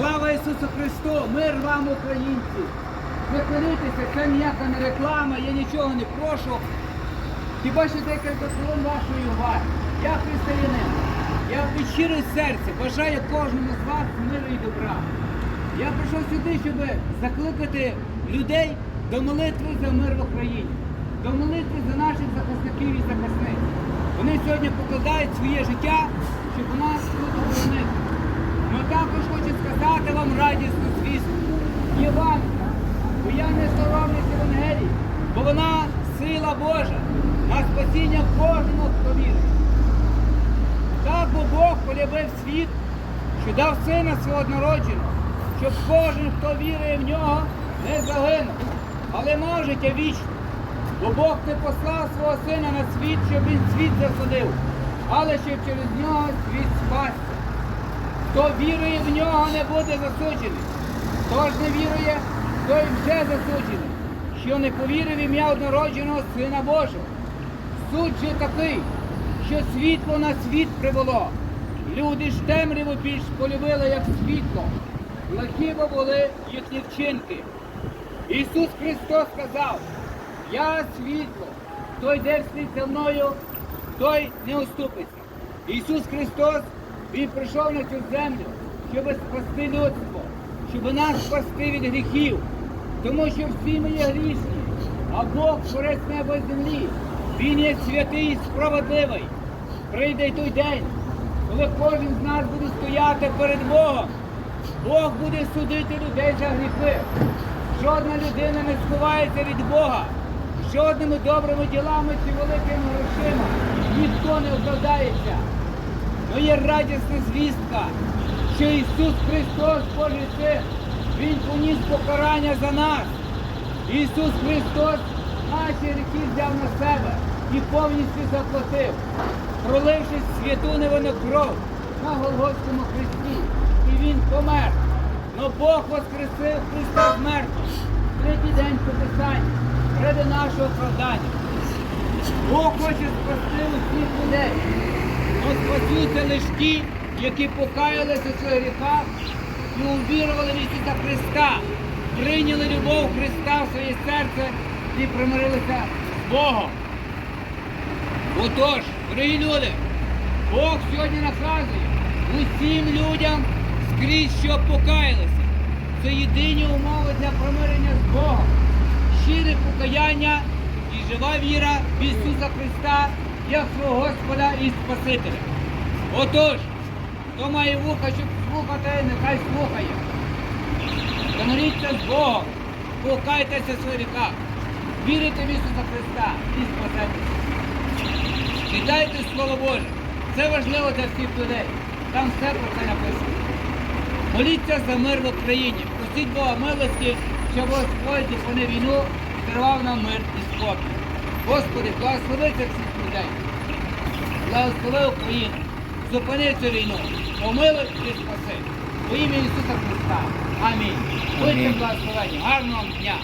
Слава Ісусу Христу! Мир вам, українці! Не це ніяка не реклама, я нічого не прошу. Хіба що декілька хвилин вашої уваги. Я християнин. Я від щирого серця бажаю кожному з вас миру і добра. Я прийшов сюди, щоб закликати людей до молитви за мир в Україні, до молитви за наших захисників і захисниць. Вони сьогодні покладають своє життя, щоб у нас сказати вам радісну звістку. Євангелія, бо я не соромлюсь Євангелії, бо вона сила Божа на спасіння кожного, хто вірить. Так бо Бог полюбив світ, що дав сина свого однородженого, щоб кожен, хто вірує в нього, не загинув, але мав життя вічне. Бо Бог не послав свого сина на світ, щоб він світ засудив, але щоб через нього світ спасся. Хто вірує в нього, не буде засуджений. Хто ж не вірує, той вже засуджений, що не повірив ім'я однородженого Сина Божого. Суд же такий, що світло на світ прибуло. Люди ж темряву більш полюбили, як світло. Лахі бо були їхні вчинки. Ісус Христос сказав, я світло, хто йде вслід за мною, той не оступиться. Ісус Христос, Він прийшов на цю землю, щоб спасти людство, щоб нас спасти від гріхів, тому що всі ми є грішні, а Бог творець неба і землі. Він є святий і справедливий. Прийде й той день, коли кожен з нас буде стояти перед Богом. Бог буде судити людей за гріхи. Жодна людина не сховається від Бога. Жодними добрими ділами чи великими грошима ніхто не оправдається. Но є радісна звістка, що Ісус Христос, Божий Син, Він поніс покарання за нас. Ісус Христос наші гріхи взяв на себе і повністю заплатив, проливши святу невинну кров на Голгофському хресті. І Він помер. Но Бог воскресив Христа з мертвих. Третій день по Писанню, ради нашого оправдання. Бог хоче спасти усіх людей. Но спасуться лише ті, які покаялися своїх гріхах і увірували в Ісуса Христа, прийняли любов Христа в своє серце і примирилися з Богом. Отож, дорогі люди, Бог сьогодні наказує усім людям скрізь, щоб покаялися. Це єдині умови для примирення з Богом, щире покаяння і жива віра в Ісуса Христа як свого Господа і Спасителя. Отож, хто має вуха, щоб слухати, нехай слухає. Замиріться з Богом, покайтеся в гріхах, вірите в Ісуса Христа і спасетеся. Читайте Слово Боже. Це важливо для всіх людей. Там все про це написано. Моліться за мир в Україні. Просіть Бога милості, щоб Господь зупинив війну тривав нам мир і спокій. Господи, благослови цих всіх людей. Благослови Україну. Зупини цю війну. Помилуй і спаси. У ім'я Ісуса Христа. Амінь. Будьте благословені. Гарного дня.